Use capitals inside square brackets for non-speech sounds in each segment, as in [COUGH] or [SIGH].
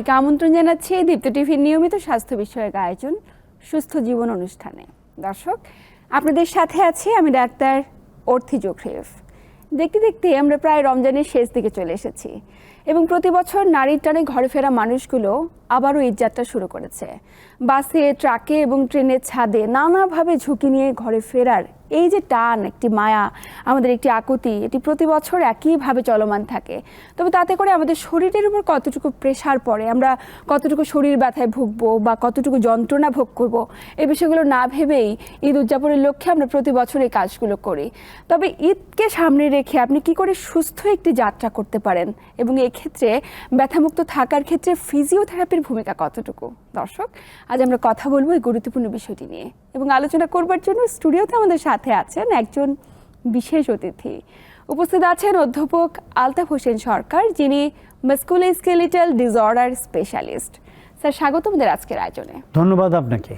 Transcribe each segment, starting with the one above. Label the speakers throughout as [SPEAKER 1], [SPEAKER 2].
[SPEAKER 1] সবাইকে আমন্ত্রণ জানাচ্ছি দীপ্ত টিভির নিয়মিত স্বাস্থ্য বিষয়ক আয়োজন সুস্থ জীবন অনুষ্ঠানে। দর্শক, আপনাদের সাথে আছি আমি ডাক্তার অর্থি জোখরেফ। দেখতে দেখতে আমরা প্রায় রমজানের শেষ দিকে চলে এসেছি এবং প্রতি বছর নারীর টানে ঘরে ফেরা মানুষগুলো আবারও ঈদযাত্রা শুরু করেছে। বাসে, ট্রাকে এবং ট্রেনের ছাদে নানাভাবে ঝুঁকি নিয়ে ঘরে ফেরার এই যে টান, একটি মায়া, আমাদের একটি আকুতি, এটি প্রতি বছর একইভাবে চলমান থাকে। তবে তাতে করে আমাদের শরীরের উপর কতটুকু প্রেশার পড়ে, আমরা কতটুকু শরীর ব্যথায় ভুগবো বা কতটুকু যন্ত্রণা ভোগ করব এই বিষয়গুলো না ভেবেই ঈদ উদযাপনের লক্ষ্যে আমরা প্রতি বছর এই কাজগুলো করি। তবে ঈদকে সামনে রেখে আপনি কি করে সুস্থ একটি যাত্রা করতে পারেন? এবং এক্ষেত্রে ব্যথামুক্ত থাকার ক্ষেত্রে ফিজিওথেরাপির ভূমিকা কতটুকু? দর্শক, আজ আমরা কথা বলব এই গুরুত্বপূর্ণ বিষয়টি নিয়ে। এবং আলোচনা করবার জন্য স্টুডিওতে আমাদের সাথে আছেন একজন বিশেষ অতিথি। উপস্থিত আছেন অধ্যাপক আলতাফ হোসেন সরকার যিনি মাস্কুলোস্কেলিটাল ডিসঅর্ডার স্পেশালিস্ট। স্যার স্বাগত আমাদের আজকের আয়োজনে।
[SPEAKER 2] ধন্যবাদ আপনাকে।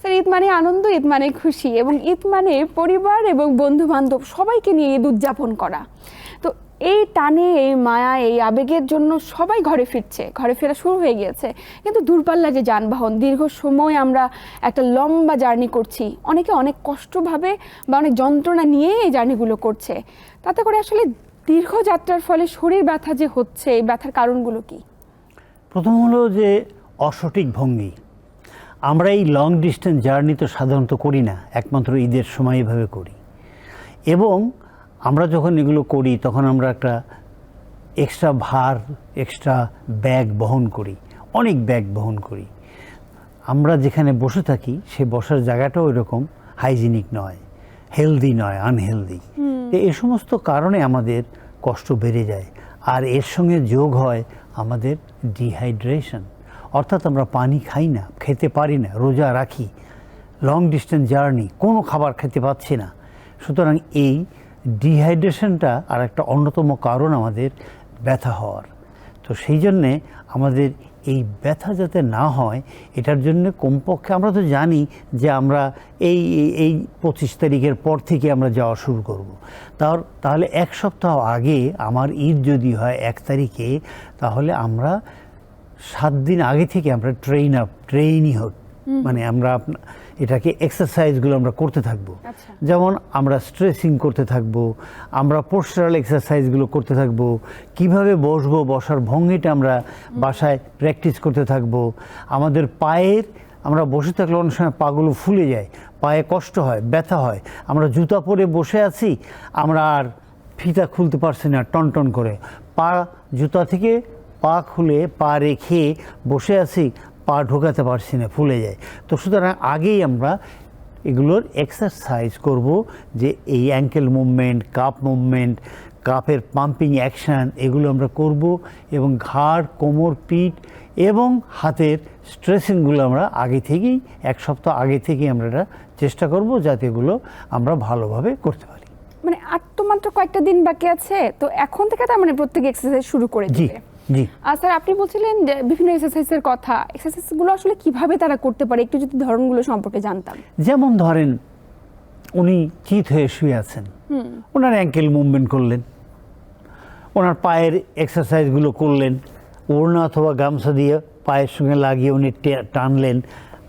[SPEAKER 1] স্যার ঈদ মানে আনন্দ ঈদ মানে খুশি এবং ঈদ মানে পরিবার এবং বন্ধু বান্ধব সবাইকে নিয়ে ঈদ উদযাপন করা। এই টানে, এই মায়া, এই আবেগের জন্য সবাই ঘরে ফিরছে। ঘরে ফেরা শুরু হয়ে গিয়েছে। কিন্তু দূরপাল্লা যে যানবাহন, দীর্ঘ সময় আমরা একটা লম্বা জার্নি করছি। অনেকে অনেক কষ্টভাবে বা অনেক যন্ত্রণা নিয়ে এই জার্নিগুলো করছে। তাতে করে আসলে দীর্ঘ যাত্রার ফলে শরীর ব্যথা যে হচ্ছে, এই ব্যথার কারণগুলো কি?
[SPEAKER 2] প্রথম হলো যে অসঠিক ভঙ্গি। আমরা এই লং ডিস্টেন্স জার্নি তো সাধারণত করি না, একমাত্র ঈদের সময় এভাবে করি। এবং আমরা যখন এগুলো করি তখন আমরা একটা এক্সট্রা ভার এক্সট্রা ব্যাগ বহন করি অনেক ব্যাগ বহন করি। আমরা যেখানে বসে থাকি সে বসার জায়গাটাও এরকম হাইজিনিক নয় হেলদি নয় আনহেলদি তো এই সমস্ত কারণে আমাদের কষ্ট বেড়ে যায় আর এর সঙ্গে যোগ হয় আমাদের ডিহাইড্রেশন অর্থাৎ আমরা পানি খাই না খেতে পারি না রোজা রাখি লং ডিস্টেন্স জার্নি কোনো খাবার খেতে পাচ্ছি না। সুতরাং এই ডিহাইড্রেশনটা আর একটা অন্যতম কারণ আমাদের ব্যথা হওয়ার। তো সেই জন্যে আমাদের এই ব্যথা যাতে না হয় এটার জন্য কমপক্ষে আমরা তো জানি যে আমরা এই এই- এই পঁচিশ তারিখের পর থেকে আমরা যাওয়া শুরু করব। তার তাহলে এক সপ্তাহ আগে আমার ঈদ যদি হয় এক তারিখে তাহলে আমরা সাত দিন আগে থেকে আমরা ট্রেন আপ ট্রেনই হোক মানে আমরা আপনা- এটাকে এক্সারসাইজগুলো আমরা করতে থাকব।
[SPEAKER 1] আচ্ছা।
[SPEAKER 2] যেমন আমরা স্ট্রেসিং করতে থাকব আমরা পোস্টারাল এক্সারসাইজগুলো করতে থাকব কীভাবে বসবো বসার ভঙ্গিটা আমরা বাসায় প্র্যাকটিস করতে থাকব। আমাদের পায়ের আমরা বসে থাকলে অনেক সময় পাগুলো ফুলে যায় পায়ে কষ্ট হয় ব্যথা হয়। আমরা জুতা পরে বসে আছি আমরা আর ফিতা খুলতে পারছি না টনটন করে। পা জুতা থেকে পা খুলে পা রেখে বসে আছি পা ঢোকাতে পারছি না ফুলে যায়। তো সুতরাং আগেই আমরা এগুলোর এক্সারসাইজ করব যে এই অ্যাঙ্কেল মুভমেন্ট কাপ মুভমেন্ট কাপের পাম্পিং অ্যাকশান এগুলো আমরা করব এবং ঘাড় কোমর পিঠ এবং হাতের স্ট্রেসিংগুলো আমরা আগে থেকেই এক সপ্তাহ আগে থেকেই আমরা এটা চেষ্টা করব যাতে এগুলো আমরা ভালোভাবে করতে পারি।
[SPEAKER 1] মানে আর তো মাত্র কয়েকটা দিন বাকি আছে তো এখন থেকে তার মানে প্রত্যেক এক্সারসাইজ শুরু করে
[SPEAKER 2] জি।
[SPEAKER 1] দিবে।
[SPEAKER 2] জি।
[SPEAKER 1] আর স্যার আপনি বলছিলেন বিভিন্ন এক্সারসাইজের কথা। এক্সারসাইজগুলো আসলে কীভাবে তারা করতে পারে? একটু যদি ধরনগুলো সম্পর্কে জানতাম।
[SPEAKER 2] যেমন ধরেন উনি চিত হয়ে শুয়ে আছেন। ওনার অ্যাঙ্কেল মুভমেন্ট করলেন। ওনার পায়ের এক্সারসাইজগুলো করলেন। ওড়না অথবা গামছা দিয়ে পায়ের সঙ্গে লাগিয়ে উনি টানলেন।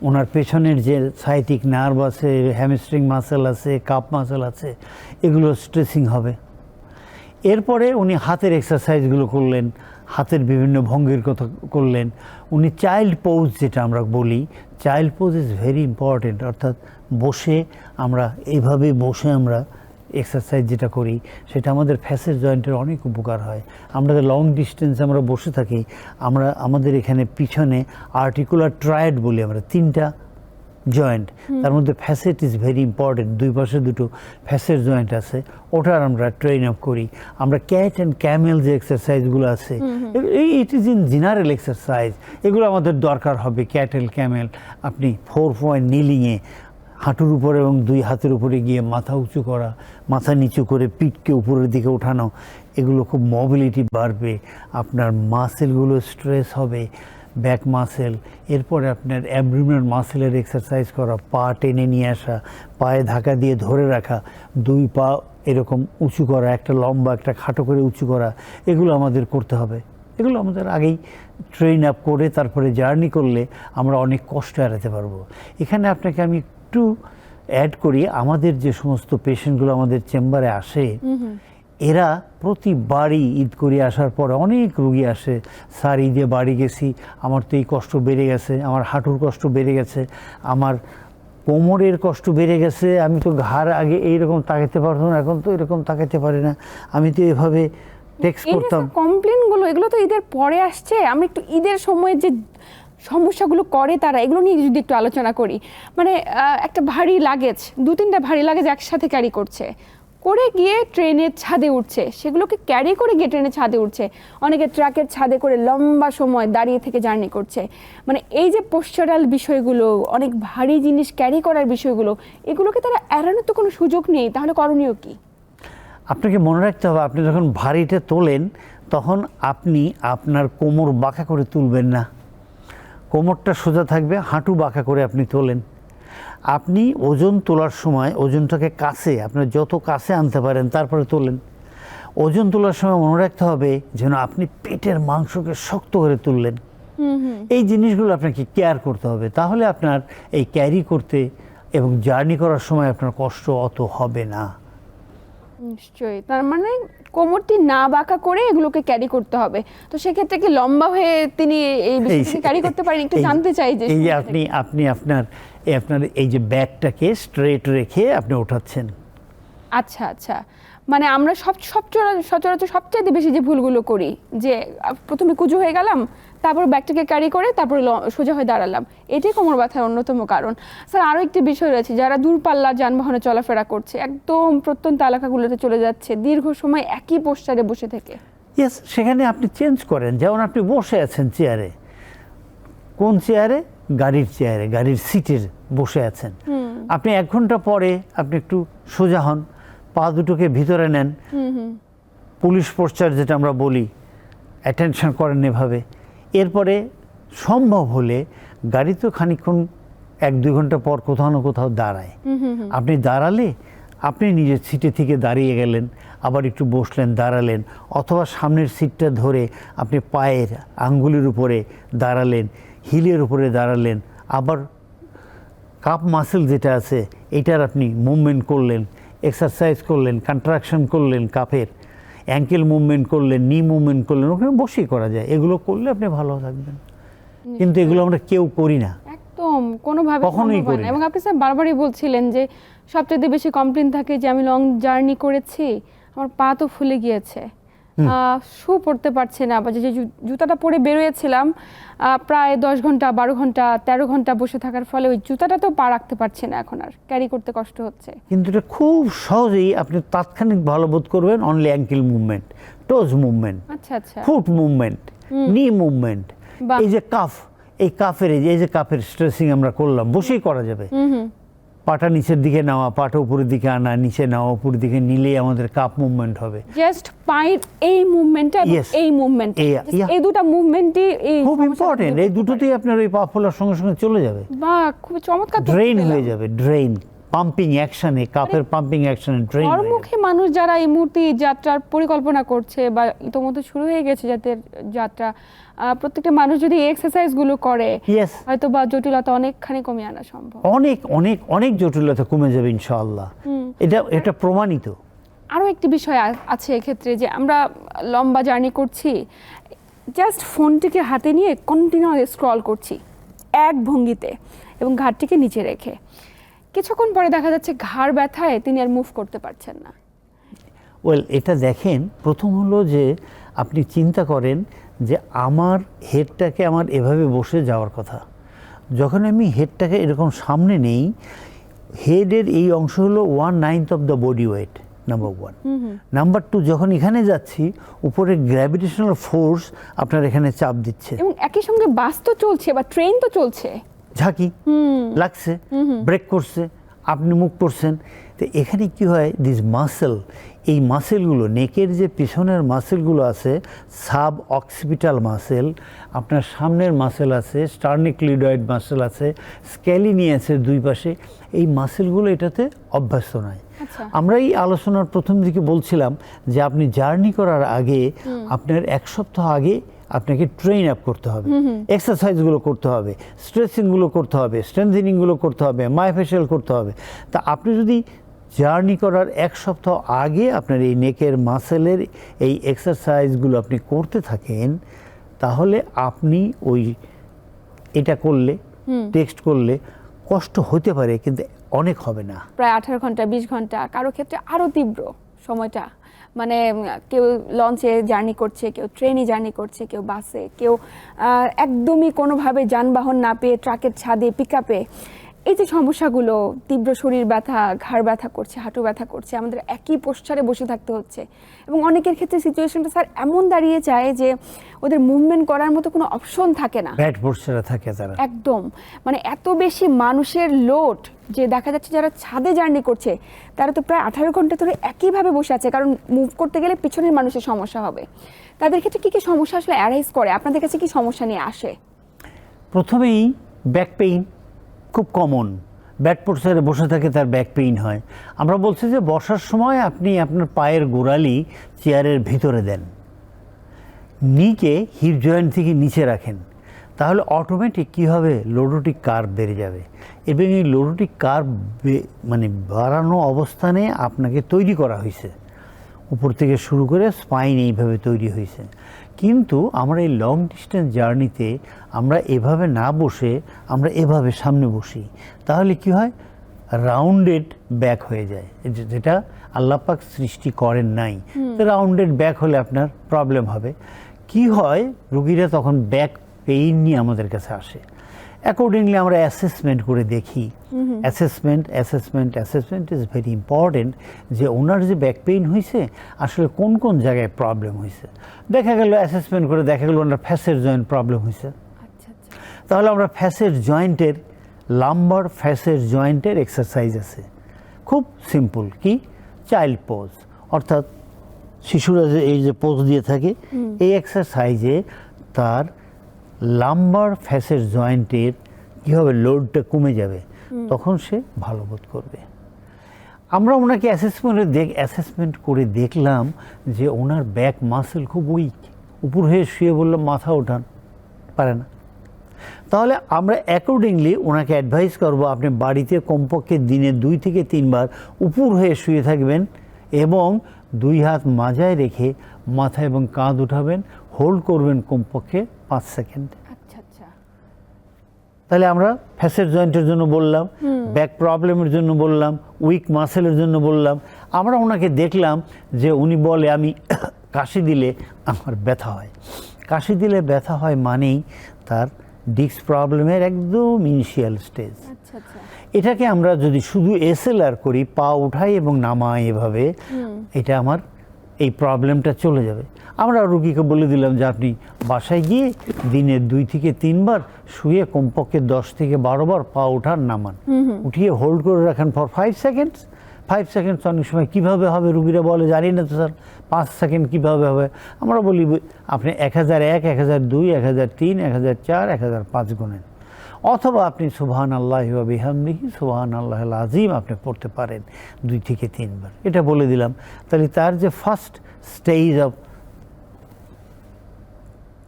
[SPEAKER 2] ওনার পেছনের যে সাইটিক নার্ভ আছে হ্যামস্ট্রিং মাসেল আছে কাপ মাসেল আছে এগুলো স্ট্রেচিং হবে। এরপরে উনি হাতের এক্সারসাইজগুলো করলেন। হাতের বিভিন্ন ভঙ্গির কথা করলেন। উনি চাইল্ড পোজ যেটা আমরা বলি child pose is very important অর্থাৎ বসে আমরা এইভাবে বসে আমরা এক্সারসাইজ যেটা করি, সেটা আমাদের ফ্যাসের জয়েন্টের অনেক উপকার হয়। আমরা লং ডিস্টেন্স আমরা বসে থাকি, আমরা, আমাদের এখানে পিছনে আর্টিকুলার ট্রায়েড বলি আমরা, তিনটা জয়েন্ট তার মধ্যে ফ্যাসেট ইজ ভেরি ইম্পর্টেন্ট দুই পাশে দুটো ফ্যাসের জয়েন্ট আছে। ওটার আমরা ট্রেন আপ করি। আমরা ক্যাট অ্যান্ড ক্যামেল যে এক্সারসাইজগুলো আছে এই it is in general exercise এগুলো আমাদের দরকার হবে ক্যাটেল ক্যামেল আপনি ফোর পয়েন্ট নিলিংয়ে হাঁটুর উপরে এবং দুই হাতের উপরে গিয়ে মাথা উঁচু করা মাথা নিচু করে পিঠকে উপরের দিকে ওঠানো এগুলো খুব মোবিলিটি বাড়বে। আপনার মাসেলগুলো স্ট্রেস হবে। ব্যাক মাসেল এরপরে আপনার অ্যাবডোমিনাল মাসেলের এক্সারসাইজ করা, পা টেনে নিয়ে আসা, পায়ে ধাক্কা দিয়ে ধরে রাখা, দুই পা এরকম উঁচু করা, একটা লম্বা, একটা খাটো করে উঁচু করা, এগুলো আমাদের করতে হবে। এগুলো আমাদের আগেই ট্রেন আপ করে তারপরে জার্নি করলে আমরা অনেক কষ্ট এড়াতে পারব। এখানে আপনাকে আমি একটু অ্যাড করি, আমাদের যে সমস্ত পেশেন্টগুলো আমাদের চেম্বারে আসে এরা প্রতিবারই ঈদ করে আসার পর অনেক রুগী আসে। স্যার ঈদে বাড়ি গেছি আমার তো এই কষ্ট বেড়ে গেছে আমার হাঁটুর কষ্ট বেড়ে গেছে আমার কোমরের কষ্ট বেড়ে গেছে আমি তো ঘাড় আগে এইরকম তাকাতে পারতাম না এখন তো এরকম তাকাতে পারি না। আমি তো এভাবে টেক্সট করতাম।
[SPEAKER 1] কমপ্লেনগুলো এগুলো তো ঈদের পরে আসছে। আমরা একটু ঈদের সময় যে সমস্যাগুলো করে তারা এগুলো নিয়ে যদি একটু আলোচনা করি। মানে একটা ভারী লাগেজ দু তিনটা ভারী লাগেজ একসাথে ক্যারি করছে। করে গিয়ে ট্রেনের ছাদে উঠছে। সেগুলোকে ক্যারি করে গিয়ে ট্রেনের ছাদে উঠছে। অনেকে ট্রাকের ছাদে করে লম্বা সময় দাঁড়িয়ে থেকে জার্নি করছে। মানে এই যে পোস্টারাল বিষয়গুলো, অনেক ভারী জিনিস ক্যারি করার বিষয়গুলো, এগুলোকে তারা এড়ানোর তো কোনো সুযোগ নেই। তাহলে করণীয় কি?
[SPEAKER 2] আপনাকে মনে রাখতে হবে, আপনি যখন ভারীটা তোলেন, তখন আপনি আপনার কোমর বাঁকা করে তুলবেন না। কোমরটা সোজা থাকবে, হাঁটু বাঁকা করে আপনি তোলেন। আপনি ওজন তোলার সময় ওজনটাকে কাছে আপনার যত কাছে আনতে পারেন তারপরে তোলেন ওজন তোলার সময় মনে রাখতে হবে যেন আপনি পেটের মাংসকে শক্ত করে তুললেন। এই জিনিসগুলো আপনাকে কেয়ার করতে হবে। তাহলে আপনার এই ক্যারি করতে এবং জার্নি করার সময় আপনার কষ্ট অত হবে না।
[SPEAKER 1] নিশ্চয়ই। তার মানে কোমরটি না বাঁকা করে এগুলোকে ক্যারি করতে হবে। তো সেক্ষেত্রে কি লম্বা হয়ে তিনি এই বিষয়টি ক্যারি করতে পারেন? একটু জানতে চাই যে
[SPEAKER 2] আপনি আপনি আপনার আপনার এই যে ব্যাগটাকে স্ট্রেট রেখে আপনি ওঠাচ্ছেন।
[SPEAKER 1] আচ্ছা আচ্ছা। মানে আমরা সব সব চরা- সচরাচর সবচাইতে বেশি যে ভুলগুলো করি যে প্রথমে কুজো হয়ে গেলাম তারপর ব্যাগটাকে ক্যারি করে তারপরে সোজা হয়ে দাঁড়ালাম। এটাই কোমর ব্যথার অন্যতম কারণ। স্যার আরও একটি বিষয় রয়েছে যারা দূরপাল্লার যানবাহনে চলাফেরা করছে একদম প্রত্যন্ত এলাকাগুলোতে চলে যাচ্ছে দীর্ঘ সময় একই পোস্টারে বসে থেকে।
[SPEAKER 2] ইয়েস সেখানে আপনি চেঞ্জ করেন। যেমন আপনি বসে আছেন চেয়ারে কোন চেয়ারে গাড়ির চেয়ারে গাড়ির সিটের বসে আছেন। আপনি এক ঘণ্টা পরে আপনি একটু সোজা হন পা দুটোকে ভিতরে নেন। পুলিশ পোস্টার যেটা আমরা বলি অ্যাটেনশন করেন এভাবে। এরপরে সম্ভব হলে গাড়ি তো খানিকক্ষণ এক দুই ঘণ্টা পর কোথাও না কোথাও দাঁড়ায়। আপনি দাঁড়ালে আপনি নিজের সিটে থেকে দাঁড়িয়ে গেলেন আবার একটু বসলেন দাঁড়ালেন অথবা সামনের সিটটা ধরে আপনি পায়ের আঙ্গুলের উপরে দাঁড়ালেন হিলের উপরে দাঁড়ালেন আবার কাপ মাসেল যেটা আছে এটার আপনি মুভমেন্ট করলেন এক্সারসাইজ করলেন কন্ট্রাকশন করলেন কাপের অ্যাঙ্কেল মুভমেন্ট করলেন নি মুভমেন্ট করলেন ওখানে বসেই করা যায়। এগুলো করলে আপনি ভালো থাকবেন। কিন্তু এগুলো আমরা কেউ করি না।
[SPEAKER 1] একদম কোনোভাবে
[SPEAKER 2] কখনোই করি।
[SPEAKER 1] এবং আপনি স্যার বারবারই বলছিলেন যে সবচেয়ে বেশি কমপ্লেন থাকে যে আমি লং জার্নি করেছি আমার পা তো ফুলে গিয়েছে। শু পড়তে পারছে না বা যে জুতাটা পরে বেরোয়েছিলাম প্রায় দশ ঘণ্টা বারো ঘণ্টা তেরো ঘণ্টা বসে থাকার ফলে ওই জুতাটা তো পা রাখতে পারছে না এখন আর ক্যারি করতে কষ্ট হচ্ছে।
[SPEAKER 2] কিন্তু এটা খুব সহজেই আপনি তাৎক্ষণিক ভালো বোধ করবেন only ankle movement toes movement
[SPEAKER 1] আচ্ছা আচ্ছা।
[SPEAKER 2] Foot movement knee movement. এই যে কাফ এই কাফের এই যে- এই যে কাফের স্ট্রেসিং আমরা করলাম বসেই করা যাবে। পাটা নিচের দিকে নেওয়া পাটা উপরের দিকে আনা নিচে নেওয়া উপরের দিকে নিলেই আমাদের কাপ মুভমেন্ট হবে।
[SPEAKER 1] জাস্ট পায়ের এই মুভমেন্টটা. এই মুভমেন্ট
[SPEAKER 2] এই-
[SPEAKER 1] দুটো মুভমেন্টই এই
[SPEAKER 2] খুব ইম্পর্টেন্ট এই দুটোতেই আপনার ওই পা ফোলার সঙ্গে সঙ্গে চলে যাবে।
[SPEAKER 1] বা বাহ খুব চমৎকার
[SPEAKER 2] ড্রেন হয়ে যাবে ড্রেন পাম্পিং অ্যাকশনে কাপের পাম্পিং অ্যাকশনে ড্রেন যাবে
[SPEAKER 1] মানুষ যারা এই মুহূর্তে যাত্রার পরিকল্পনা করছে বা ইতোমধ্যে শুরু হয়ে গেছে যাদের যাত্রা প্রত্যেকটা মানুষ যদি এই এক্সারসাইজগুলো করে হয়তো বা জটিলতা অনেকখানি কমে আনা সম্ভব।
[SPEAKER 2] অনেক অনেক অনেক জটিলতা কমে যাবে ইনশাআল্লাহ। এটা এটা প্রমাণিত।
[SPEAKER 1] আরও একটি বিষয় আছে এক্ষেত্রে যে আমরা লম্বা জার্নি করছি জাস্ট ফোনটিকে হাতে নিয়ে কন্টিনিউ স্ক্রল করছি এক ভঙ্গিতে এবং ঘাটটিকে নিচে রেখে। কিছুক্ষণ পরে দেখা যাচ্ছে ঘাড় ব্যথায় তিনি আর মুভ করতে পারছেন না।
[SPEAKER 2] ওয়েল এটা দেখেন প্রথম হলো যে আপনি চিন্তা করেন যে আমার হেডটাকে আমার এভাবে বসে যাওয়ার কথা। যখন আমি হেডটাকে এরকম সামনে নেই হেডের এই অংশ হলো one ninth of the body weight number one number two যখন এখানে যাচ্ছি উপরে গ্র্যাভিটেশনাল ফোর্স আপনার এখানে চাপ দিচ্ছে।
[SPEAKER 1] এবং একই সঙ্গে বাস তো চলছে বা ট্রেন তো চলছে।
[SPEAKER 2] ঝাঁকি লাগছে ব্রেক করছে আপনি মুখ করছেন। তো এখানে কি হয় দিস মাসেল এই মাসেলগুলো নেকের যে পিছনের মাসেলগুলো আছে সাব অক্সিপিটাল মাসেল আপনার সামনের মাসেল আছে স্টার্নিক্লিডয়েড মাসেল আছে স্ক্যালিনি আছে দুই পাশে এই মাসেলগুলো এটাতে অভ্যস্ত নয়।
[SPEAKER 1] আচ্ছা।
[SPEAKER 2] আমরা এই আলোচনার প্রথম দিকে বলছিলাম যে আপনি জার্নি করার আগে আপনার এক সপ্তাহ আগে আপনাকে ট্রেন আপ করতে হবে। এক্সারসাইজগুলো করতে হবে স্ট্রেচিংগুলো করতে হবে স্ট্রেংথেনিংগুলো করতে হবে মাইফেশিয়াল করতে হবে। তা আপনি যদি জার্নি করার এক সপ্তাহ আগে আপনার এই নেকের মাসেলের এই এক্সারসাইজগুলো আপনি করতে থাকেন তাহলে আপনি ওই এটা করলে টেক্সট করলে কষ্ট হতে পারে কিন্তু অনেক হবে না।
[SPEAKER 1] প্রায় আঠারো ঘণ্টা বিশ ঘণ্টা কারও ক্ষেত্রে আরও তীব্র সময়টা। মানে কেউ লঞ্চে জার্নি করছে, কেউ ট্রেনে জার্নি করছে, কেউ বাসে কেউ একদমই কোনোভাবে যানবাহন না পেয়ে ট্রাকের ছাদে পিক এই যে সমস্যাগুলো তীব্র শরীর ব্যথা ঘাড় ব্যথা করছে হাঁটু ব্যথা করছে আমাদের একই পোস্টারে বসে থাকতে হচ্ছে। এবং অনেকের ক্ষেত্রে সিচুয়েশনটা স্যার এমন দাঁড়িয়ে যায় যে ওদের মুভমেন্ট করার মতো কোনো অপশন থাকে না।
[SPEAKER 2] পোস্টারে থাকে তারা।
[SPEAKER 1] একদম। মানে এত বেশি মানুষের লোড যে দেখা যাচ্ছে যারা ছাদে জার্নি করছে তারা তো প্রায় আঠারো ঘণ্টা ধরে একইভাবে বসে আছে কারণ মুভ করতে গেলে পিছনের মানুষের সমস্যা হবে। তাদের ক্ষেত্রে কী কী সমস্যা আসলে অ্যারাইজ করে? আপনাদের কাছে কি সমস্যা নিয়ে আসে?
[SPEAKER 2] প্রথমেই ব্যাক পেইন খুব কমন ব্যাট পোস্টারে বসে থাকে তার ব্যাক পেইন হয়। আমরা বলছি যে বসার সময় আপনি আপনার পায়ের গোড়ালি চেয়ারের ভিতরে দেন। নিকে হিপ জয়েন্ট থেকে নিচে রাখেন। তাহলে অটোমেটিক কী হবে? লোডোটিক কার্ভ বেড়ে যাবে। এবং এই লোডোটিক কার্ভ মানে বাড়ানো অবস্থানে আপনাকে তৈরি করা হয়েছে। উপর থেকে শুরু করে স্পাইন এইভাবে তৈরি হয়েছে। কিন্তু আমরা এই লং ডিস্টেন্স জার্নিতে আমরা এভাবে না বসে আমরা এভাবে সামনে বসি। তাহলে কি হয়? রাউন্ডেড ব্যাক হয়ে যায়। যেটা আল্লাপাক সৃষ্টি করেন নাই। তো রাউন্ডেড ব্যাক হলে আপনার প্রবলেম হবে। কি হয়? রুগীরা তখন ব্যাক পেইন নিয়ে আমাদের কাছে আসে। অ্যাকর্ডিংলি আমরা অ্যাসেসমেন্ট করে দেখি। Assessment assessment assessment is very important যে ওনার যে ব্যাক পেইন হয়েছে আসলে কোন কোন জায়গায় প্রবলেম হয়েছে দেখা গেল অ্যাসেসমেন্ট করে দেখা গেল ওনার ফ্যাসের জয়েন্ট প্রবলেম হয়েছে তাহলে আমরা ফ্যাসের জয়েন্টের লাম্বার ফ্যাসের জয়েন্টের এক্সারসাইজ আছে। খুব সিম্পল কি? চাইল্ড পোজ অর্থাৎ শিশুরা যে এই যে পোজ দিয়ে থাকে এই এক্সারসাইজে তার লাম্বার ফ্যাসের জয়েন্টের কী হবে লোডটা কমে যাবে তখন সে ভালো বোধ করবে। আমরা ওনাকে অ্যাসেসমেন্টে দেখ অ্যাসেসমেন্ট করে দেখলাম যে ওনার ব্যাক মাসেল খুব উইক উপর হয়ে শুয়ে বললাম মাথা ওঠান পারে না। তাহলে আমরা অ্যাকর্ডিংলি ওনাকে অ্যাডভাইস করব আপনি বাড়িতে কমপক্ষে দিনে দুই থেকে তিনবার উপর হয়ে শুয়ে থাকবেন এবং দুই হাত মাজায় রেখে মাথা এবং কাঁধ উঠাবেন হোল্ড করবেন কমপক্ষে পাঁচ সেকেন্ড।
[SPEAKER 1] আচ্ছা আচ্ছা।
[SPEAKER 2] তাহলে আমরা ফ্যাসের জয়েন্টের জন্য বললাম ব্যাক প্রবলেমের জন্য বললাম উইক মাসেলের জন্য বললাম। আমরা ওনাকে দেখলাম যে উনি বলে আমি কাশি দিলে আমার ব্যথা হয়। কাশি দিলে ব্যথা হয় মানেই তার ডিস্ক প্রবলেমের একদম ইনিশিয়াল স্টেজ
[SPEAKER 1] আচ্ছা আচ্ছা।
[SPEAKER 2] এটাকে আমরা যদি শুধু এসএলআর করি পা উঠাই এবং নামাই এভাবে এটা আমার এই প্রবলেমটা চলে যাবে। আমরা রুগীকে বলে দিলাম যে আপনি বাসায় গিয়ে দিনে দুই থেকে তিনবার শুয়ে কমপক্ষে দশ থেকে বারো বার পা উঠান নামান। উঠিয়ে হোল্ড করে রাখেন for five seconds five seconds অনেক সময় কীভাবে হবে রুগীরা বলে জানি না তো স্যার। পাঁচ সেকেন্ড কীভাবে হবে? আমরা বলি আপনি এক হাজার এক এক হাজার দুই এক হাজার তিন এক হাজার চার এক হাজার পাঁচ গুণেন অথবা আপনি সুবহান আল্লাহ বিহামদিহি সুবহান আল্লাহ আজিম আপনি পড়তে পারেন দুই থেকে তিনবার। এটা বলে দিলাম। তাহলে তার যে ফার্স্ট স্টেজ অফ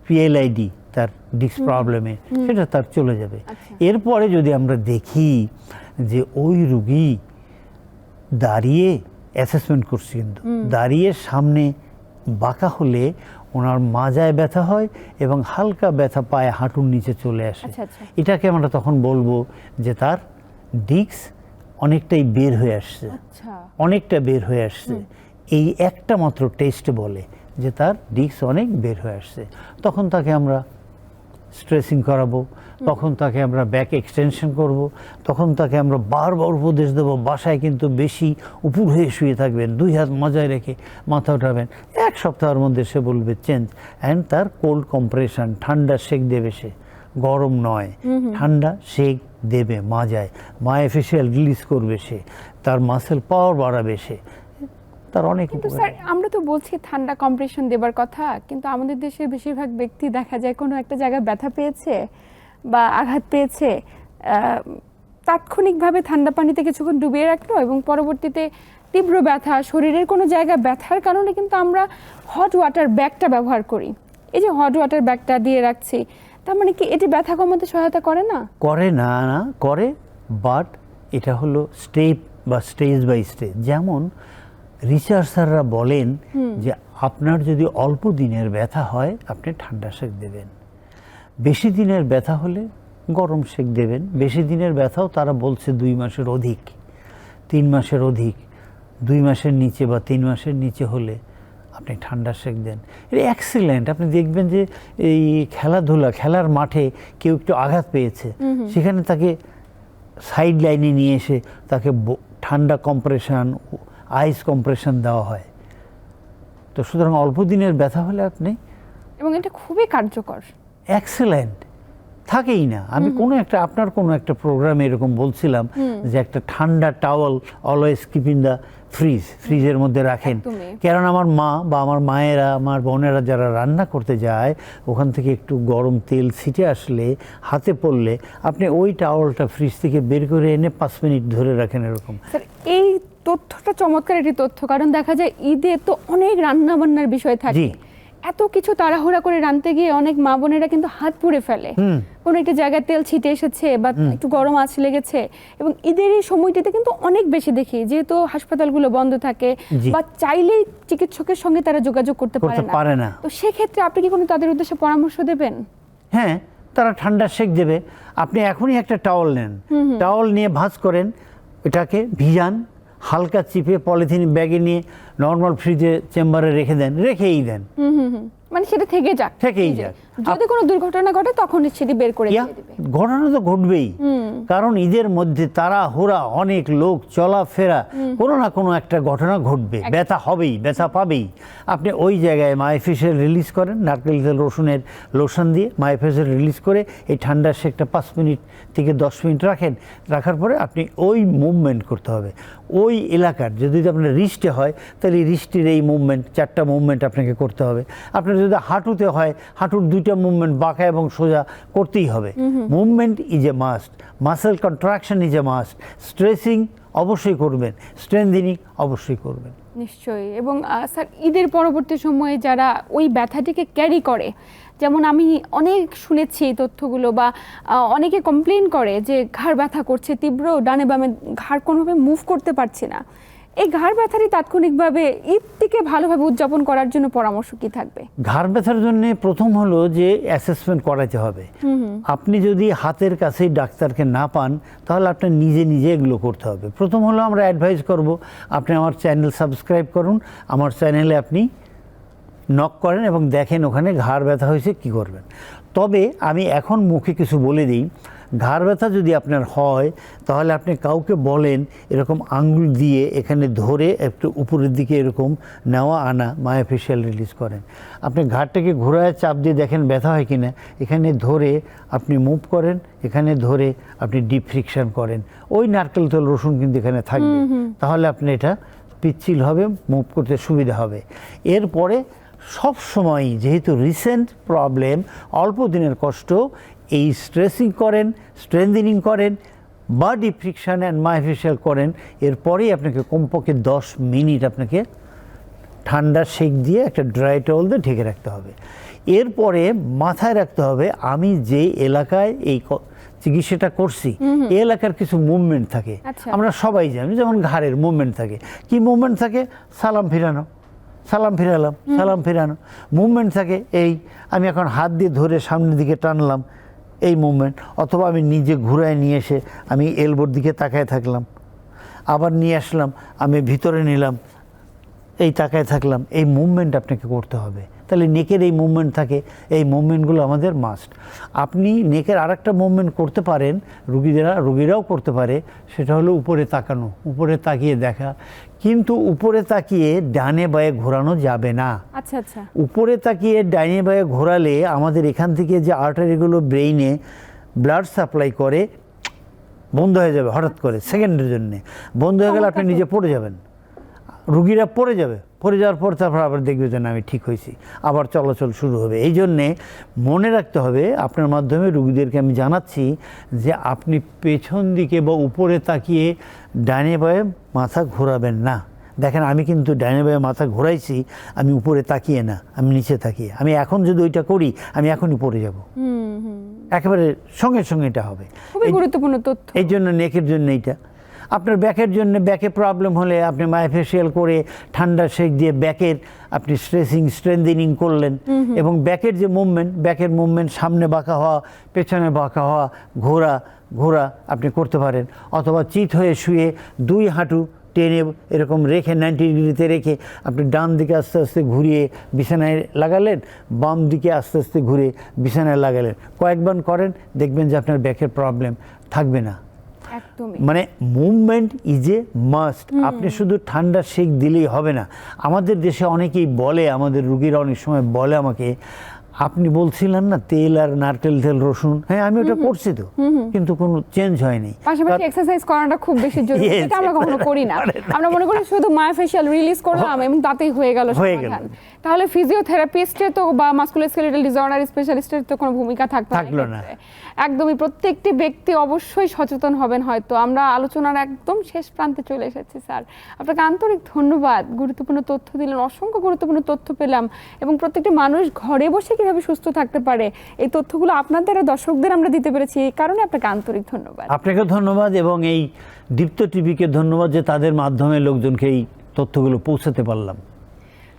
[SPEAKER 2] পিএলআইডি তার ডিস্ক প্রবলেমে সেটা তার চলে যাবে।
[SPEAKER 1] আচ্ছা।
[SPEAKER 2] এরপরে যদি আমরা দেখি যে ওই রুগী দাঁড়িয়ে অ্যাসেসমেন্ট করছি কিন্তু দাঁড়িয়ে সামনে বাঁকা হলে ওনার মাজায় ব্যথা হয় এবং হালকা ব্যথা পায়ে হাঁটুর নিচে চলে আসে।
[SPEAKER 1] আচ্ছা, আচ্ছা।
[SPEAKER 2] এটাকে আমরা তখন বলব যে তার ডিক্স অনেকটাই বের হয়ে আসছে।
[SPEAKER 1] আচ্ছা।
[SPEAKER 2] অনেকটা বের হয়ে আসছে। এই একটা মাত্র টেস্ট বলে যে তার ডিক্স অনেক বের হয়ে আসছে। তখন তাকে আমরা স্ট্রেসিং করাবো তখন তাকে আমরা ব্যাক এক্সটেনশন করব তখন তাকে আমরা বারবার উপদেশ দেবো বাসায় কিন্তু বেশি উপর হয়ে শুয়ে থাকবেন দুই হাত মজায় রেখে মাথা উঠাবেন। এক সপ্তাহের মধ্যে সে বলবে চেঞ্জ। অ্যান্ড তার কোল্ড কম্প্রেশন ঠান্ডা সেক দেবে সে। গরম নয় ঠান্ডা সেক দেবে মাজায়। মায়াফেশিয়াল রিলিজ করবে সে। তার মাসেল পাওয়ার বাড়াবে সে। তার অনেক
[SPEAKER 1] কিন্তু
[SPEAKER 2] উপকার
[SPEAKER 1] স্যার আমরা তো বলছি ঠান্ডা কম্প্রেশন দেবার কথা কিন্তু আমাদের দেশের বেশিরভাগ ব্যক্তি দেখা যায় কোনো একটা জায়গায় ব্যথা পেয়েছে বা আঘাত পেয়েছে তাৎক্ষণিকভাবে ঠান্ডা পানিতে কিছুক্ষণ ডুবিয়ে রাখল এবং পরবর্তীতে তীব্র ব্যথা শরীরের কোনো জায়গায় ব্যথার কারণে কিন্তু আমরা হট ওয়াটার ব্যাগটা ব্যবহার করি। এই যে হট ওয়াটার ব্যাগটা দিয়ে রাখছি তার মানে কি এটি ব্যথা কমাতে সহায়তা করে না?
[SPEAKER 2] করে না না করে বাট এটা হলো স্টেপ বা স্টেজ বাই স্টেজ যেমন রিসার্চাররা বলেন যে আপনার যদি অল্প দিনের ব্যথা হয় আপনি ঠান্ডা সেক দেবেন। বেশি দিনের ব্যথা হলে গরম সেক দেবেন। বেশি দিনের ব্যথাও তারা বলছে দুই মাসের অধিক তিন মাসের অধিক দুই মাসের নিচে বা তিন মাসের নিচে হলে আপনি ঠান্ডা সেক দেন। এটা অ্যাক্সিলেন্ট আপনি দেখবেন যে এই খেলাধুলা খেলার মাঠে কেউ একটু আঘাত পেয়েছে সেখানে তাকে সাইড লাইনে নিয়ে এসে তাকে ঠান্ডা কম্প্রেশন আইস কম্প্রেশন দেওয়া হয়। তো সুতরাং অল্প দিনের ব্যথা হলে আপনি
[SPEAKER 1] এবং এটা খুবই কার্যকর।
[SPEAKER 2] এক্সেলেন্ট থাকেই না। আমি কোনো একটা আপনার কোনো একটা প্রোগ্রামে এরকম বলছিলাম যে একটা ঠান্ডা towel always keep in the fridge ফ্রিজের মধ্যে রাখেন। কারণ আমার মা বা আমার মায়েরা আমার বোনেরা যারা রান্না করতে যায় ওখান থেকে একটু গরম তেল ছিটে আসলে হাতে পড়লে আপনি ওই টাওয়ালটা ফ্রিজ থেকে বের করে এনে পাঁচ মিনিট ধরে রাখেন এরকম।
[SPEAKER 1] এই তথ্যটা চমৎকার একটি তথ্য। কারণ দেখা যায় ঈদে তো অনেক রান্না বান্নার বিষয় থাকে। এত কিছু তাড়াহুড়া করে রাঁধতে গিয়ে অনেক মা বোনেরা কিন্তু হাত পুড়ে ফেলে। কোনো একটা জায়গায় তেল ছিটে এসেছে বা একটু গরম আঁচ লেগেছে। এবং ঈদের এই সময়টিতে কিন্তু অনেক বেশি দেখি যেহেতু হাসপাতালগুলো বন্ধ থাকে বা চাইলেই চিকিৎসকের সঙ্গে তারা যোগাযোগ করতে পারে না। তো সেক্ষেত্রে আপনি কি কোনো তাদের উদ্দেশ্যে পরামর্শ দেবেন?
[SPEAKER 2] হ্যাঁ তারা ঠান্ডা সেক দেবে। আপনি এখনই একটা টাওয়াল নেন। টাওয়াল নিয়ে ভাঁজ করেন। এটাকে ভিজান। হালকা চিপে পলিথিন ব্যাগে নিয়ে নর্মাল ফ্রিজে চেম্বারে রেখে দেন রেখেই দেন।
[SPEAKER 1] মানে সেটা থেকে যাক
[SPEAKER 2] থেকেই যাক।
[SPEAKER 1] যদি কোনো দুর্ঘটনা ঘটে তখন সেটি বের করে দিয়ে দিবে।
[SPEAKER 2] ঘটনা তো ঘটবেই। কারণ ঈদের মধ্যে তারা হোরা অনেক লোক চলাফেরা কোনো না কোনো একটা ঘটনা ঘটবে। ব্যথা হবেই ব্যথা পাবেই। আপনি ওই জায়গায় মাইফেসের রিলিজ করেন নারকেল তেল রসুনের লোশন দিয়ে মাইফেসের রিলিজ করে এই ঠান্ডার সেকটা পাঁচ মিনিট থেকে দশ মিনিট রাখেন। রাখার পরে আপনি ওই মুভমেন্ট করতে হবে। ওই এলাকার যদি আপনার রিস্টে হয় তাহলে রিস্টের এই মুভমেন্ট চারটা মুভমেন্ট আপনাকে করতে হবে। আপনার যদি হাঁটুতে হয় হাঁটুর দুইটা মুভমেন্ট বাঁকা এবং সোজা করতেই হবে। Movement is a must muscle contraction is a must stretching অবশ্যই করবেন। স্ট্রেংথেনিং অবশ্যই করবেন।
[SPEAKER 1] নিশ্চয়ই। এবং স্যার ঈদের পরবর্তী সময়ে যারা ওই ব্যথাটিকে ক্যারি করে যেমন আমি অনেক শুনেছি এই তথ্যগুলো বা অনেকে কমপ্লেন করে যে ঘাড় ব্যথা করছে তীব্র ডানে বামে ঘাড় কোনোভাবে মুভ করতে পারছি না। এই ঘাড় ব্যথাটি তাৎক্ষণিকভাবে ঈদটিকে ভালোভাবে উদযাপন করার জন্য পরামর্শ কি থাকবে?
[SPEAKER 2] ঘাড় ব্যথার জন্য প্রথম হলো যে অ্যাসেসমেন্ট করাতে হবে। আপনি যদি হাতের কাছেই ডাক্তারকে না পান তাহলে আপনার নিজে নিজে এগুলো করতে হবে। প্রথম হলো আমরা অ্যাডভাইস করব আপনি আমার চ্যানেল সাবস্ক্রাইব করুন আমার চ্যানেলে আপনি নক করেন এবং দেখেন ওখানে ঘাড় ব্যথা হয়েছে কি করবেন? তবে আমি এখন মুখে কিছু বলে দিই ঘাড় ব্যথা যদি আপনার হয় তাহলে আপনি কাউকে বলেন এরকম আঙ্গুল দিয়ে এখানে ধরে একটু উপরের দিকে এরকম নেওয়া আনা মায়োফেশিয়াল রিলিজ করেন। আপনি ঘাড়টাকে ঘোরায় চাপ দিয়ে দেখেন ব্যথা হয় কিনা এখানে ধরে আপনি মুভ করেন এখানে ধরে আপনি ডিপ ফ্রিকশন করেন। ওই নারকেল তেল রসুন কিন্তু এখানে থাকবে। তাহলে আপনি এটা পিচ্ছিল হবে মুভ করতে সুবিধা হবে। এরপরে সব সময় যেহেতু রিসেন্ট প্রবলেম অল্প দিনের কষ্ট এই স্ট্রেসিং করেন স্ট্রেংথেনিং করেন বা ডিফ্রিকশন অ্যান্ড মাইফেশিয়াল করেন এরপরেই আপনাকে কমপক্ষে দশ মিনিট আপনাকে ঠান্ডা সেক দিয়ে একটা ড্রাই টাওয়াল দিয়ে ঢেকে রাখতে হবে। এরপরে মাথায় রাখতে হবে আমি যে এলাকায় এই চিকিৎসাটা করছি এই এলাকার কিছু মুভমেন্ট থাকে।
[SPEAKER 1] আচ্ছা।
[SPEAKER 2] আমরা সবাই জানি যেমন ঘাড়ের মুভমেন্ট থাকে। কি মুভমেন্ট থাকে? সালাম ফিরানো সালাম ফিরালাম সালাম ফিরানো। মুভমেন্ট থাকে এই আমি এখন হাত দিয়ে ধরে সামনের দিকে টানলাম এই মুভমেন্ট অথবা আমি নিজে ঘুরায় নিয়ে এসে আমি এলবোর দিকে তাকায় থাকলাম। আবার নিয়ে আসলাম, আমি ভিতরে নিলাম, এই তাকায় থাকলাম। এই মুভমেন্ট আপনাকে করতে হবে। তাহলে নেকের এই মুভমেন্ট থাকে এই মুভমেন্টগুলো আমাদের মাস্ট আপনি নেকের আরেকটা মুভমেন্ট করতে পারেন রুগীদেরা রুগীরাও করতে পারে সেটা হলো উপরে তাকানো উপরে তাকিয়ে দেখা। কিন্তু উপরে তাকিয়ে ডানে বায়ে ঘোরানো যাবে না।
[SPEAKER 1] আচ্ছা আচ্ছা।
[SPEAKER 2] উপরে তাকিয়ে ডাইনে বায়ে ঘোরালে আমাদের এখান থেকে যে আর্টারিগুলো ব্রেইনে ব্লাড সাপ্লাই করে বন্ধ হয়ে যাবে হঠাৎ করে সেকেন্ডের জন্যে। বন্ধ হয়ে গেলে আপনি নিজে পড়ে যাবেন। রুগীরা পড়ে যাবে। পড়ে যাওয়ার পর তারপর আবার দেখবে যে আমি ঠিক হয়েছি। আবার চলাচল শুরু হবে। এই জন্যে মনে রাখতে হবে আপনার মাধ্যমে রুগীদেরকে আমি জানাচ্ছি যে আপনি পেছন দিকে বা উপরে তাকিয়ে ডানে বায়ে মাথা ঘোরাবেন না। দেখেন আমি কিন্তু ডাইনে বামে মাথা ঘোরাইছি আমি উপরে তাকিয়ে না আমি নিচে তাকিয়ে আমি এখন যদি ওইটা করি আমি এখনই পড়ে যাব। একেবারে সঙ্গে সঙ্গে এটা হবে।
[SPEAKER 1] খুবই গুরুত্বপূর্ণ তথ্য।
[SPEAKER 2] এই জন্য নেকের জন্য এইটা। আপনার ব্যাকের জন্য ব্যাকে প্রবলেম হলে আপনি মায়োফেশিয়াল করে ঠান্ডা শেক দিয়ে ব্যাকের আপনি স্ট্রেসিং স্ট্রেন্দিনিং করলেন। এবং ব্যাকের যে মুভমেন্ট ব্যাকের মুভমেন্ট সামনে বাঁকা হওয়া পেছনে বাঁকা হওয়া ঘোরা ঘোরা আপনি করতে পারেন। অথবা চিত হয়ে শুয়ে দুই হাঁটু টেনে এরকম রেখে নাইনটি ডিগ্রিতে রেখে আপনি ডান দিকে আস্তে আস্তে ঘুরিয়ে বিছানায় লাগালেন বাম দিকে আস্তে আস্তে ঘুরে বিছানায় লাগালেন। কয়েকবার করেন দেখবেন যে আপনার ব্যাকের প্রবলেম থাকবে না। মানে মুভমেন্ট ইজ এ মাস্ট আপনি শুধু ঠান্ডা শেক দিলেই হবে না। আমাদের দেশে অনেকেই বলে আমাদের রুগীরা অনেক সময় বলে আমাকে আপনি বলছিলেন না তেল আর নারকেল তেল রসুন। হ্যাঁ আমি ওটা করছি তো। কিন্তু কোনো চেঞ্জ হয়নি।
[SPEAKER 1] পাশাপাশি এক্সারসাইজ করাটা খুব বেশি [LAUGHS] জরুরি এটা আমরা কখনো করি না। আমরা মনে করি শুধু মায়োফেশিয়াল রিলিজ করলাম এবং তাতেই হয়ে গেল
[SPEAKER 2] হয়ে গেল।
[SPEAKER 1] সমাধান তাহলে ফিজিওথেরাপিস্টের তো বা মাস্কুলোস্কেলেটাল ডিসঅর্ডার স্পেশালিস্টের তো কোনো ভূমিকা থাকতো না
[SPEAKER 2] থাকল না।
[SPEAKER 1] একদমই প্রত্যেকটি ব্যক্তি অবশ্যই সচেতন হবেন হয়তো। আমরা আলোচনার একদম শেষ প্রান্তে চলে এসেছি স্যার। আপনাকে আন্তরিক ধন্যবাদ। গুরুত্বপূর্ণ তথ্য দিলেন অসংখ্য গুরুত্বপূর্ণ তথ্য পেলাম এবং প্রত্যেকটি মানুষ ঘরে বসে কীভাবে সুস্থ থাকতে পারে? এই তথ্যগুলো আপনার দ্বারা দর্শকদের আমরা দিতে পেরেছি। এই কারণে আপনাকে আন্তরিক ধন্যবাদ।
[SPEAKER 2] আপনাকে ধন্যবাদ এবং এই দীপ্ত টিভিকে ধন্যবাদ যে তাদের মাধ্যমে লোকজনকে এই তথ্যগুলো পৌঁছাতে পারলাম।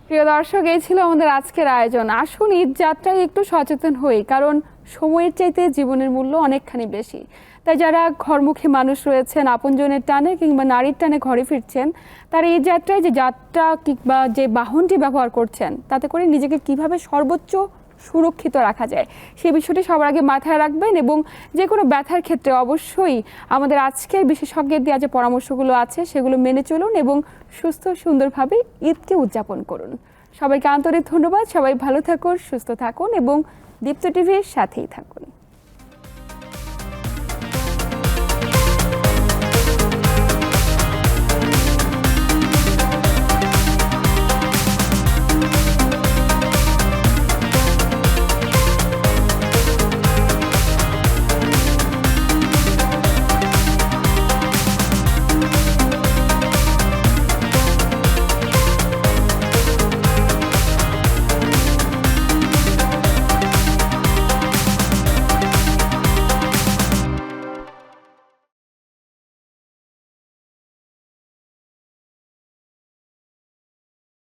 [SPEAKER 1] প্রিয় দর্শক এই ছিল আমাদের আজকের আয়োজন। আসুন ঈদ যাত্রায় একটু সচেতন হই কারণ সময়ের চাইতে জীবনের মূল্য অনেকখানি বেশি। তাই যারা ঘরমুখী মানুষ রয়েছেন আপনজনের টানে কিংবা নারীর টানে ঘরে ফিরছেন তারা এই যাত্রায় যে যাত্রা কিংবা যে বাহনটি ব্যবহার করছেন তাতে করে নিজেকে কীভাবে সর্বোচ্চ সুরক্ষিত রাখা যায়। সেই বিষয়টি সবার আগে মাথায় রাখবেন এবং যে কোনো ব্যথার ক্ষেত্রে অবশ্যই আমাদের আজকের বিশেষজ্ঞের দেওয়া যে পরামর্শগুলো আছে, সেগুলো মেনে চলুন এবং সুস্থ, সুন্দরভাবে ঈদকে উদযাপন করুন। সবাইকে আন্তরিক ধন্যবাদ। সবাই ভালো থাকুন, সুস্থ থাকুন এবং দীপ্ত টিভির সাথেই থাকুন।